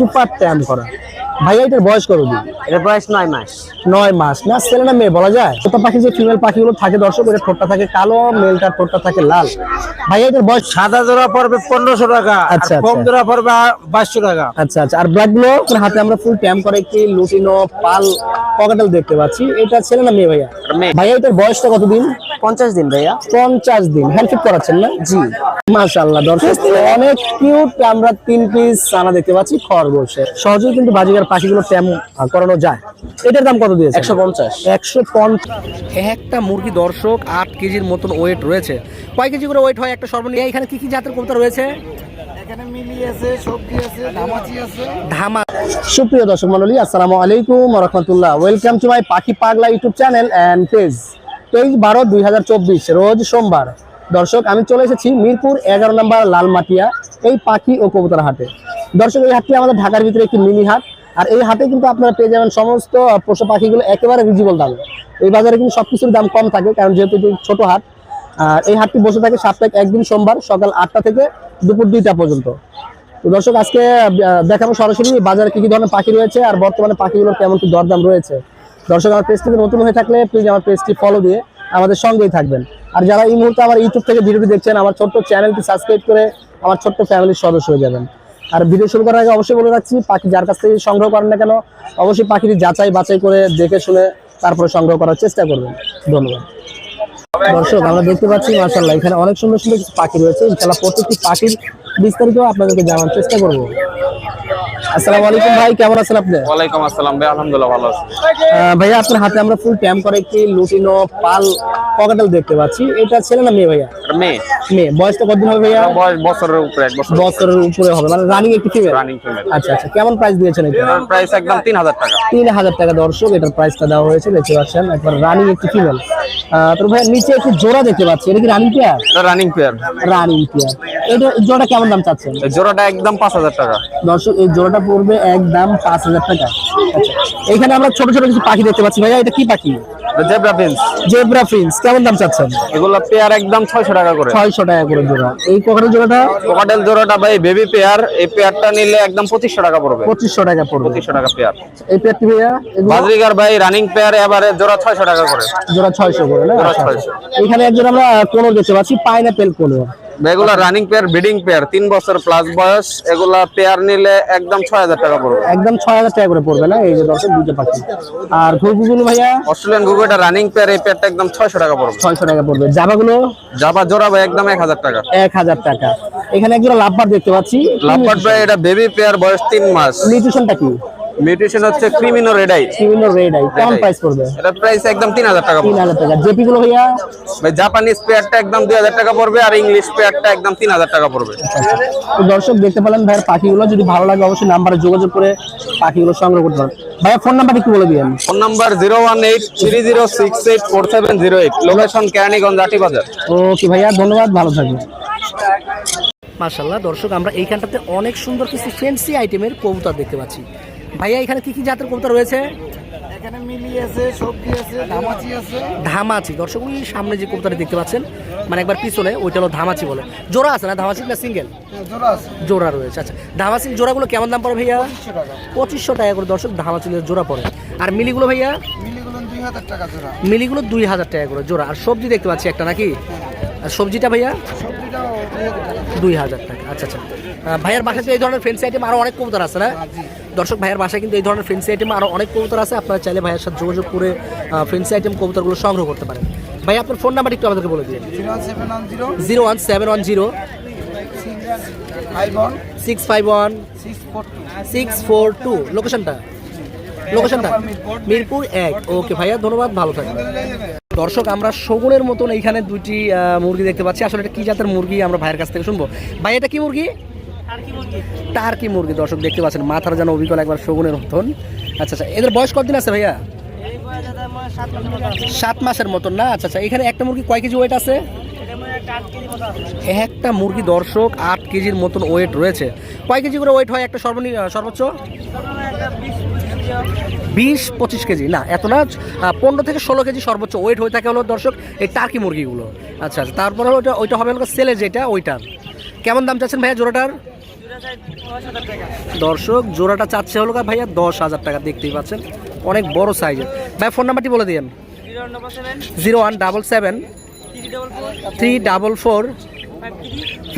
Super ট্যাম করা। ভাইয়া এটার বয়স কত দিন? এটা বয়স নয় মাস। নয় মাস। না ছেলে না মেয়ে বলা যায়? পাখি যে ফিমেল পাখিগুলো থাকে দর্শক এটা ঠোঁটটা থাকে কালো মেলটার ঠোঁটটা থাকে লাল। ভাইয়া এটার বয়স সাদা জোড়া পড়বে পনেরোশো টাকা আচ্ছা, কম আচ্ছা। জোড়া পড়বে বাইশশো টাকা। আচ্ছা আচ্ছা। আর ব্ল্যাকগুলো হাতে আমরা ফুল ট্যাম করে একটি লুটিনো পাল পকেটাল দেখতে পাচ্ছি। এটা ছেলে না মেয়ে ভাইয়া? ভাইয়া এটার বয়সটা কতদিন? পঞ্চাশ দিন ভাইয়া। পঞ্চাশ দিন। হ্যান্ডফিট করাচ্ছেন না? জি। মাশাআল্লাহ দর্শক। অনেক কিউট আমরা তিন পিস সানা দেখতে পাচ্ছি খরগোশের সহজেই কিন্তু বাজিকার পাখিগুলো ট্যাম করানো যায়। এটার দাম কত দিয়েছে একশো পঞ্চাশ। একশো পঞ্চাশ একটা মুরগি দর্শক আট কেজির মতন ওয়েট রয়েছে। কয় কেজি করে ওয়েট হয় একটা সর্বনিম্ন? এখানে কি কি জাতের কবুতর রয়েছে? সুপ্রিয় দর্শক মন্ডলী আসসালামু আলাইকুম রহমতুল্লাহ। ওয়েলকাম টু মাই পাখি পাগলা ইউটিউব চ্যানেল অ্যান্ড পেজ তেইশ বারো দুই রোজ সোমবার। দর্শক, আমি চলে এসেছি মিরপুর এগারো নম্বর লালমাটিয়া, এই পাখি ও কবুতর হাটে। দর্শক, এই হাটটি আমাদের ঢাকার ভিতরে একটি মিনি হাট, আর এই হাটে কিন্তু আপনারা পেয়ে যাবেন সমস্ত পশু পাখিগুলো একেবারে রিজনেবল দামে। এই বাজারে কিন্তু সবকিছুর দাম কম থাকে, কারণ যেহেতু এটি ছোট হাট, আর এই হাটটি বসে থাকে সাপ্তাহিক একদিন সোমবার, সকাল আটটা থেকে দুপুর দুইটা পর্যন্ত। তো দর্শক, আজকে দেখাবো সরাসরি বাজারে কি কি ধরনের পাখি রয়েছে, আর বর্তমানে পাখিগুলোর কেমন কি দরদাম রয়েছে। দর্শক, আমার পেজটিতে নতুন হয়ে থাকলে প্লিজ আমার পেজটি ফলো দিয়ে আমাদের সঙ্গেই থাকবেন। আর যারা এই মুহূর্তে আমার ইউটিউব থেকে ভিডিওটি দেখছেন, আমার ছোট্ট চ্যানেলটি সাবস্ক্রাইব করে আমার ছোট্ট ফ্যামিলির সদস্য হয়ে যাবেন। আর ভিডিও শুরু করার আগে অবশ্যই বলে রাখছি, পাখি যার কাছ থেকে সংগ্রহ করেন না কেন, অবশ্যই পাখিটি যাচাই বাছাই করে দেখে শুনে তারপরে সংগ্রহ করার চেষ্টা করবেন। ধন্যবাদ। দর্শক, আমরা দেখতে পাচ্ছি মার্শাল্লাহ এখানে অনেক সুন্দর সুন্দর পাখি রয়েছে। ইনশাল্লাহ প্রত্যেকটি পাখির বিস্তারিত আপনাদেরকে জানার চেষ্টা করব। আসসালামু আলাইকুম ভাই কেমন আছেন আপনি? ওয়ালাইকুম আসসালাম ভাই আলহামদুলিল্লাহ ভালো আছি। ভাইয়া আপনার হাতে আমরা ফুল ট্যাম করে একটি লুটিনো পাল পকেটাল দেখতে পাচ্ছি। এটা ছেলে না মেয়ে ভাইয়া? মেয়ে। মেয়ে। বয়সটা কতদিন হবে ভাইয়া? বয়স বছরের উপরে এক বছর বছরের উপরে হবে। মানে রানিং একটি ফিমেল রানিং ফিমেল আচ্ছা আচ্ছা। কেমন প্রাইস দিয়েছেন এটা? প্রাইস একদম তিন হাজার টাকা। তিন হাজার টাকা দর্শক এটার প্রাইসটা দেওয়া হয়েছে দেখতে পাচ্ছেন। একবার রানিং একটি ফিমেল তো ভাইয়া নিচে একটি জোড়া দেখতে পাচ্ছি। এটা কি রানিং পেয়ার এটা রানিং পেয়ার রানিং পেয়ার এটা জোড়াটা কেমন দাম চাচ্ছেন? জোড়াটা একদম পাঁচ হাজার টাকা। দর্শক এই জোড়াটা পড়বে একদম পাঁচ হাজার টাকা। আচ্ছা এখানে আমরা ছোট ছোট কিছু পাখি দেখতে পাচ্ছি। ভাইয়া এটা কি পাখি? জেব্রা পিন্স জেব্রা প্রিন্স কেমন দাম চাচ্ছেন? এগুলো পেয়ার একদম ছয়শো টাকা করে। ছয়শো টাকা করে জোড়া। এই কোকারের জোড়াটা? কোকাটেল জোড়াটা ভাই বেবি পেয়ার। এই পেয়ারটা নিলে একদম টাকা পড়বে। টাকা পড়বে। টাকা পেয়ার। এই পেয়ারটি ভাইয়া ভাই রানিং পেয়ার এবারে জোড়া ছয়শো টাকা করে। জোড়া করে না? জোড়া আচ্ছা, 600 আচ্ছা। এখানে একজন আমরা কোনো দেখতে পাচ্ছি পাইনাপেল কোনো এগুলা রানিং পেয়ার ব্রিডিং পেয়ার তিন বছর প্লাস বয়স এগুলা পেয়ার নিলে একদম ছয় হাজার টাকা পড়বে। একদম ছয় হাজার টাকা করে পড়বে না? এই যে দর্শক দুটো পাখি। আর ঘুরগুলো ভাইয়া? অস্ট্রেলিয়ান গুগোটা রানিং পেয়ার এই পেয়ারটা একদম ছয়শো টাকা পড়বে। ছয়শো টাকা পড়বে। জাবাগুলো জাবা জোড়া ভাই একদম এক হাজার টাকা। এক হাজার টাকা। এখানে একজন লাভবার দেখতে পাচ্ছি। লাম্পার্ড ভাই এটা বেবি পেয়ার বয়স তিন মাস। নিউট্রিশনটা কি? মিউটেশন হচ্ছে ক্রিমিনো রেড আই ক্রিমিনো রেড আই কম প্রাইস পড়বে। এটা প্রাইস একদম তিন হাজার টাকা তিন পড়বে হাজার টাকা। জেপি গুলো ভাইয়া? ভাই জাপানিজ পেয়ারটা একদম দুই হাজার টাকা পড়বে আর ইংলিশ পেয়ারটা একদম তিন হাজার টাকা পড়বে। তো দর্শক দেখতে পেলেন ভাইয়ের পাখিগুলো। যদি ভালো লাগে অবশ্যই নাম্বারে যোগাযোগ করে পাখিগুলো সংগ্রহ করতে পারেন। ভাইয়া ফোন নাম্বার একটু বলে দিবেন phone number zero one eight three zero six eight four seven zero eight. Location Keraniganj Ati Bazar okay ভাইয়া ধন্যবাদ ভালো থাকবেন। মার্শাল্লাহ দর্শক আমরা এইখানটাতে অনেক সুন্দর কিছু ফ্যান্সি আইটেমের কবুতর দেখতে পাচ্ছি। ভাইয়া এখানে কি কি জাতের কবুতর রয়েছে? এখানে মিলি আছে সবজি আছে নামাচি আছে। ধামাচি। দর্শক ওই সামনে যে কবুতরটি দেখতে পাচ্ছেন মানে একবার পিছনে ওইটা হলো ধামাচি বলে। জোড়া আছে না ধামাচি না সিঙ্গেল? জোড়া আছে। জোড়া রয়েছে আচ্ছা। ধামাচির জোড়াগুলো কেমন দাম পড়ে ভাইয়া? পঁচিশশো টাকা। করে দর্শক ধামাচিলের জোড়া পড়ে। আর মিলিগুলো ভাইয়া? মিলিগুলো দুই হাজার টাকা জোড়া। করে জোড়া। আর সবজি দেখতে পাচ্ছি একটা নাকি? আর সবজিটা ভাইয়া? দুই হাজার টাকা। আচ্ছা আচ্ছা। ভাইয়ার বাসায় তো এই ধরনের ফ্রেন্সি আইটেম আরও অনেক কবুতর আছে না? দর্শক ভাইয়ার বাসায় কিন্তু এই ধরনের ফ্রেন্সি আইটেম আরও অনেক কবুতর আছে। আপনারা চাইলে ভাইয়ের সাথে যোগাযোগ করে ফ্রেন্সি আইটেম কবুতরগুলো সংগ্রহ করতে পারেন। ভাই আপনার ফোন নাম্বার একটু আমাদেরকে বলে দিন zero one seven one zero. Six five one six four two লোকেশনটা লোকেশনটা মিরপুর এক। ওকে ভাইয়া ধন্যবাদ ভালো থাকবেন। দর্শক আমরা শগুনের মতন এইখানে দুইটি মুরগি দেখতে পাচ্ছি। আসলে এটা কি জাতের মুরগি আমরা ভাইয়ের কাছ থেকে শুনব। ভাই এটা কি মুরগি? টার্কি মুরগি, দর্শক দেখতে পাচ্ছেন, মাথার যেন অবিকল একবার শগুনের মতন। আচ্ছা আচ্ছা এদের বয়স কতদিন আছে ভাইয়া? সাত মাসের মতন না? আচ্ছা আচ্ছা এখানে একটা মুরগি কয় কেজি ওয়েট আছে? একটা মুরগি, দর্শক, আট কেজির মতন ওয়েট রয়েছে। কয় কেজি করে ওয়েট হয় একটা সর্বনি, সর্বোচ্চ? বিশ, পঁচিশ কেজি। না, এত না পনেরো থেকে ষোলো কেজি সর্বোচ্চ ওয়েট হয়ে থাকে হলো, দর্শক, এই টার্কি মুরগিগুলো। আচ্ছা আচ্ছা তারপরে ওইটা ওইটা হবে হলো সেলের যেটা, ওইটার। কেমন দাম চাচ্ছেন ভাইয়া জোড়াটার? দর্শক, জোড়াটা চাচ্ছে হলো ভাইয়া দশ হাজার টাকা, দেখতেই পাচ্ছেন। অনেক বড় সাইজের ভাই ফোন নাম্বারটি বলে দিন zero one double seven, three double four,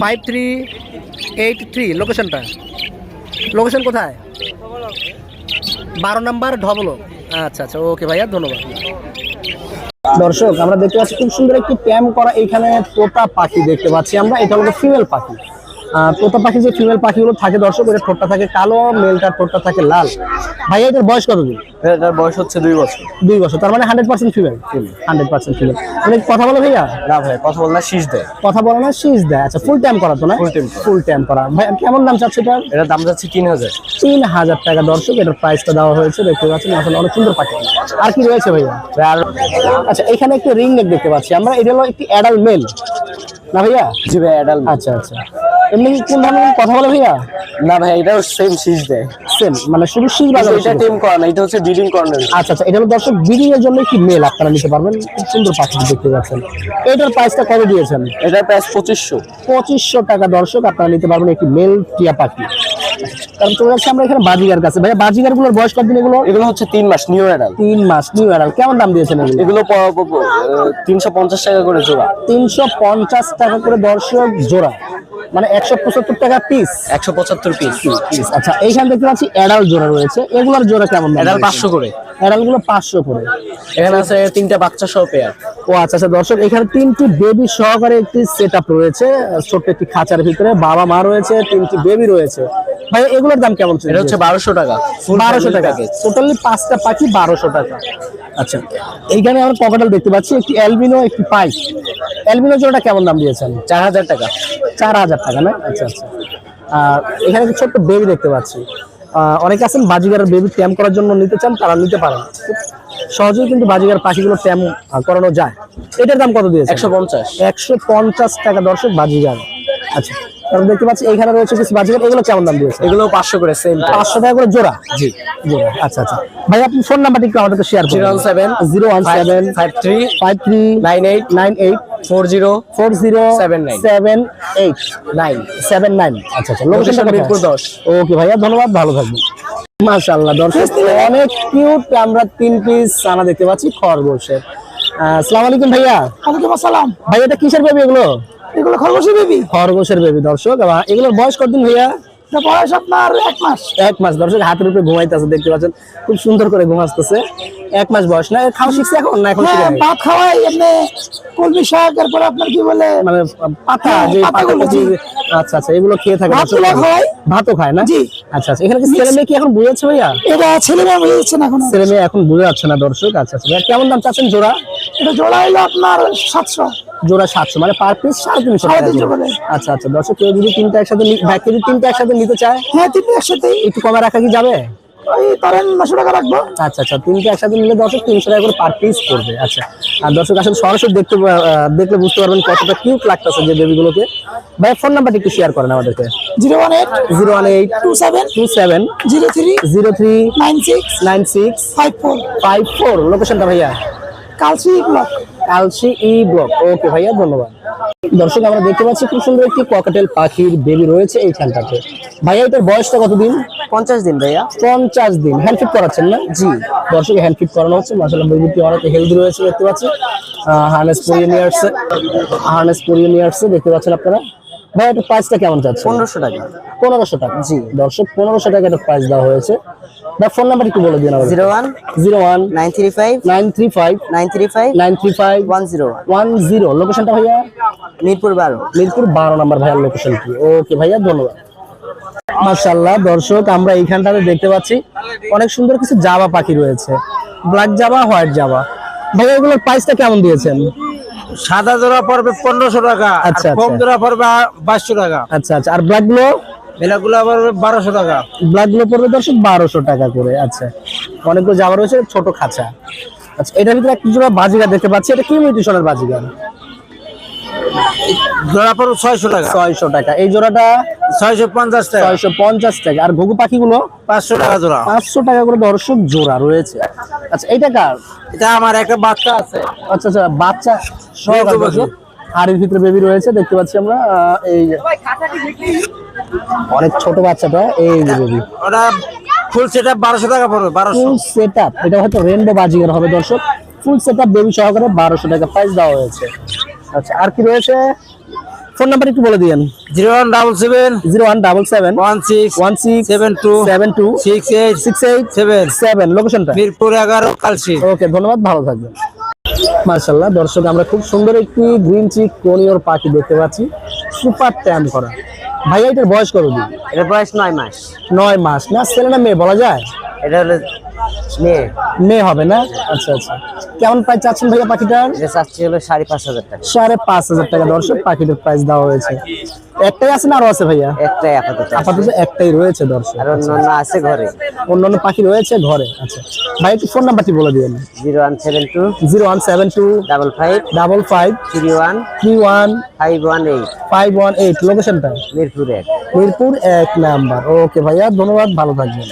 five three eight three. লোকেশনটা লোকেশন কোথায়? বারো নাম্বার ঢবলো আচ্ছা আচ্ছা ওকে ভাইয়া, ধন্যবাদ। দর্শক, আমরা দেখতে পাচ্ছি খুব সুন্দর একটি প্যাম করা এখানে তোতা পাখি দেখতে পাচ্ছি আমরা। এটা হলো ফিমেল পাখি। তোতা পাখি যে ফিমেল পাখিগুলো থাকে দর্শক এর ঠোঁটটা থাকে কালো মেলটার ঠোঁটটা থাকে লাল। ভাইয়া এটার বয়স কতদিন? এটার বয়স হচ্ছে দুই বছর। দুই বছর তার মানে hundred percent female hundred percent female মানে কথা বলো ভাইয়া। না ভাই কথা বল না শীষ দেয়। কথা বলো না শীষ দেয়। আচ্ছা ফুল টাইম করা তো না? Time করা। ফুল টাইম করা। ভাই কেমন দাম চাচ্ছে এটা? এটার দাম যাচ্ছে তিন হাজার। তিন হাজার টাকা দর্শক এটার প্রাইসটা দেওয়া হয়েছে দেখতে পাচ্ছেন আসলে অনেক সুন্দর পাখি। আর কি রয়েছে ভাইয়া? আর আচ্ছা এখানে একটু রিং নেক দেখতে পাচ্ছি। আমরা এটা হলো একটি অ্যাডাল্ট মেল না ভাইয়া? জি ভাই অ্যাডাল আচ্ছা আচ্ছা। এমনি কি কোন ধরনের কথা বলে ভাইয়া? না ভাই এটাও সেম শীষ দেয়। সেম মানে শুধু শীষ বাজার এটা টিম করা না এটা হচ্ছে ব্রিডিং কর্নার আচ্ছা আচ্ছা এটা হলো দর্শক ব্রিডিং এর জন্য কি মেল আপনারা নিতে পারবেন? খুব সুন্দর পাখি দেখতে পাচ্ছেন এটার প্রাইসটা কত দিয়েছেন? এটার প্রাইস পঁচিশশো। পঁচিশশো টাকা দর্শক আপনারা নিতে পারবেন একটি মেল টিয়া পাখি। কারণ চলে যাচ্ছে আমরা এখানে বাজিগার কাছে। ভাইয়া বাজিগারগুলোর বয়স কতদিন এগুলো? এগুলো হচ্ছে তিন মাস নিউ অ্যাডাল তিন মাস নিউ অ্যাডাল কেমন দাম দিয়েছেন এগুলো? এগুলো তিনশো পঞ্চাশ টাকা করে জোড়া। তিনশো পঞ্চাশ টাকা করে দর্শক জোড়া। মানে একশো পঁচাত্তর টাকা পিস একশো পঁচাত্তর পিস আচ্ছা এইখানে দেখতে পাচ্ছি অ্যাডাল জোড়া রয়েছে। এগুলোর জোড়া কেমন অ্যাডাল পাঁচশো করে। এডালগুলো পাঁচশো করে। এখানে আছে তিনটা বাচ্চা সহ পেয়ার ও আচ্ছা আচ্ছা দর্শক এখানে তিনটি বেবি সহকারে একটি সেট আপ রয়েছে। ছোট্ট একটি খাঁচার ভিতরে বাবা মা রয়েছে তিনটি বেবি রয়েছে। ভাই এগুলোর দাম কেমন এটা হচ্ছে বারোশো টাকা। বারোশো টাকা। টোটালি পাঁচটা পাখি বারোশো টাকা। আচ্ছা। এইখানে আমরা পকেটাল দেখতে পাচ্ছি একটি অ্যালবিনো একটি পাইপ অ্যালবিনো জোড়াটা কেমন দাম দিয়েছেন? চার হাজার টাকা। চার হাজার টাকা না? আচ্ছা আচ্ছা। আর এখানে একটা ছোট্ট বেবি দেখতে পাচ্ছি। অনেকে আছেন বাজিগারের বেবি ট্যাম করার জন্য নিতে চান তারা নিতে পারেন। সহজেই কিন্তু বাজিগার পাখিগুলো ট্যাম করানো যায়। এটার দাম কত দিয়েছে একশো পঞ্চাশ। একশো পঞ্চাশ টাকা দর্শক বাজিগার। আচ্ছা। তারপর দেখতে পাচ্ছি এখানে রয়েছে কিছু বাজিগার এগুলো কেমন দাম দিয়েছে? এগুলো পাঁচশো করে সেম পাঁচশো টাকা করে জোড়া? জি জোড়া আচ্ছা আচ্ছা। ভাই আপনি ফোন নাম্বারটি একটু আমাদেরকে শেয়ার জিরো করুন। One seven zero one seven five three five three nine eight nine eight four zero four zero Seven nine. Seven eight nine seven nine আচ্ছা আচ্ছা লোকেশন মিরপুর মিরপুর 10 ওকে ভাইয়া ধন্যবাদ ভালো থাকবেন। মাশাআল্লাহ দর্শক অনেক কিউট আমরা তিন পিস সানা দেখতে পাচ্ছি খরগোশের। আসসালামু আলাইকুম ভাইয়া। ওয়ালাইকুম আসসালাম। ভাই এটা কিসের বেবি এগুলো? এগুলো খরগোশের বেবি খরগোশের বেবি দর্শক। এগুলোর বয়স কতদিন ভাইয়া? এটা বয়স আপনার এক মাস। এক মাস। দর্শক হাতের উপরে ঘুমাইতেছে দেখতে পাচ্ছেন। খুব সুন্দর করে ঘুমাচ্ছে এক মাস বয়স না? খাওয়া শিখছে এখন না এখন শিখে হ্যাঁ? ভাত খাওয়াই এমনি কলমি শাক এরপরে আপনার কি বলে মানে পাতা হ্যাঁ, যে পাতাগুলো, আচ্ছা আচ্ছা এগুলো খেয়ে থাকে ভাত দর্শক। ভাতও খায় না? জি। আচ্ছা আচ্ছা এখানে কি ছেলে মেয়ে কি এখন বুঝেছে ভাইয়া? এটা ছেলে মেয়ে বুঝে যাচ্ছে না এখন। ছেলে মেয়ে এখন বুঝে যাচ্ছে না দর্শক? আচ্ছা আচ্ছা ভাইয়া, কেমন দাম চাচ্ছেন জোড়া? এটা জোড়া হলো আপনার সাতশো। জোড়া সাতশো মানে পার পিস সাড়ে তিনশো। আচ্ছা আচ্ছা দর্শক কেউ যদি তিনটা একসাথে ভাই, কেউ যদি তিনটা একসাথে নিতে চায় হ্যাঁ তিনটে একসাথে। একটু কমে রাখা কি যাবে? ওই ধরেন নশো টাকা রাখব। আচ্ছা আচ্ছা তিনটে একসাথে দর্শক তিনশো টাকা করে পার পিস পড়বে। আচ্ছা আর দর্শক আসলে সরাসরি দেখতে দেখলে বুঝতে পারবেন কতটা কিউট লাগতেছে যে বেবিগুলোকে ভাই ফোন নাম্বারটি একটু শেয়ার করেন আমাদেরকে। Zero one eight zero one eight two seven two seven zero three zero three nine six nine six five four. Five four. লোকেশনটা ভাইয়া। Kalsi block. Kalsi E block. Okay ভাইয়া ধন্যবাদ। দর্শক আমরা দেখতে পাচ্ছি খুব সুন্দর একটি ককাটেল পাখির বেবি রয়েছে এইখানটাতে ভাইয়া এটার বয়সটা কতদিন? পঞ্চাশ দিন ভাইয়া। পঞ্চাশ দিন। হ্যান্ড ফিট করাচ্ছেন না? জি। দর্শক হ্যান্ড ফিট করানো হচ্ছে। মাসাল্লাহ বেবিটি অনেক হেলদি রয়েছে দেখতে পাচ্ছি। হার্নেস পরিয়ে নিয়ে আসছে। হার্নেস পরিয়ে নিয়ে আসছে দেখতে পাচ্ছেন আপনারা? ভাই এটা প্রাইসটা কেমন যাচ্ছে পনেরোশো টাকা। পনেরোশো টাকা। জি। দর্শক পনেরোশো টাকা একটা প্রাইস দেওয়া হয়েছে। ভাই ফোন নাম্বার একটু বলে দিন zero one zero one nine three five nine three five nine three five nine three five one zero one. One zero. লোকেশনটা ভাইয়া? মিরপুর বারো। মিরপুর বারো নম্বর ভাইয়ার লোকেশন কি? ওকে ভাইয়া ধন্যবাদ। মাশাল্লাহ দর্শক আমরা এইখানটাতে দেখতে পাচ্ছি অনেক সুন্দর কিছু জাবা পাখি রয়েছে। ব্ল্যাক জাবা হোয়াইট জাবা ভাইয়া এগুলোর প্রাইসটা কেমন দিয়েছেন? সাদা জোড়া পড়বে পনেরোশো টাকা আচ্ছা, কম আচ্ছা। জোড়া পড়বে বাইশশো টাকা। আচ্ছা আচ্ছা আর ব্ল্যাকগুলো এলাগুলো আবার বারোশো টাকা। ব্ল্যাকগুলো পড়বে দর্শক বারোশো টাকা করে আচ্ছা। অনেকগুলো জামা রয়েছে ছোট খাঁচা। আচ্ছা এটার ভিতরে একটা জোড়া বাজিগা দেখতে পাচ্ছি এটা কি মিউটিশনের বাজিগা জোড়া পড়বে ছয়শো টাকা। ছয়শো টাকা। এই জোড়াটা ছয়শো পঞ্চাশ টাকা। ছয়শো পঞ্চাশ টাকা। আর ঘুঘু পাখিগুলো? পাঁচশো টাকা জোড়া। পাঁচশো টাকা করে দর্শক জোড়া রয়েছে। আচ্ছা কার? এটা আমার একটা বাচ্চা আছে। আচ্ছা আচ্ছা বাচ্চা। সহ হাড়ির ভিতরে বেবি রয়েছে দেখতে পাচ্ছি আমরা এই অনেক ছোট বাচ্চাটা এই যে বেবি ওটা ফুল সেট বারোশো টাকা পড়বে বারোশো। ফুল সেট আপ এটা হয়তো রেনবো বাজিগার হবে দর্শক। ফুল সেট আপ বেবি সহকারে বারোশো টাকা প্রাইস দেওয়া হয়েছে। আচ্ছা আর কি রয়েছে? ফোন নাম্বার একটু বলে দিয়েন। Zero one double seven zero one double seven one six one six seven two seven two six eight six eight seven seven. লোকেশনটা মিরপুর এগারো কালশি। ওকে ধন্যবাদ ভালো থাকবেন। মার্শাল্লাহ দর্শক আমরা খুব সুন্দর একটি গ্রিন চিক কোনিওর পাখি দেখতে পাচ্ছি। সুপার ট্যাম করা। ভাইয়া এটার বয়স কত দিন এটা বয়স নয় মাস। নয় মাস। না ছেলে না মেয়ে বলা যায়? এটা হলো মেয়ে? মেয়ে হবে না? আচ্ছা আচ্ছা। কেমন প্রাইস চাচ্ছেন ভাইয়া পাখিটার? চাচ্ছি হলো সাড়ে পাঁচ হাজার টাকা। সাড়ে পাঁচ হাজার টাকা। দর্শক পাখিটার প্রাইস দেওয়া হয়েছে। একটাই আছে না আরও আছে ভাইয়া? একটাই আপাতত আপাতত একটাই রয়েছে দর্শক। আর অন্য আছে ঘরে। অন্যান্য পাখি রয়েছে ঘরে। আচ্ছা। ভাই একটু ফোন নাম্বারটি বলে দিবেন। Zero one seven two zero one seven two double five double five three one three one five one eight. Five one eight. লোকেশনটা? মিরপুর এক। মিরপুর এক নাম্বার। ওকে ভাইয়া ধন্যবাদ। ভালো থাকবেন।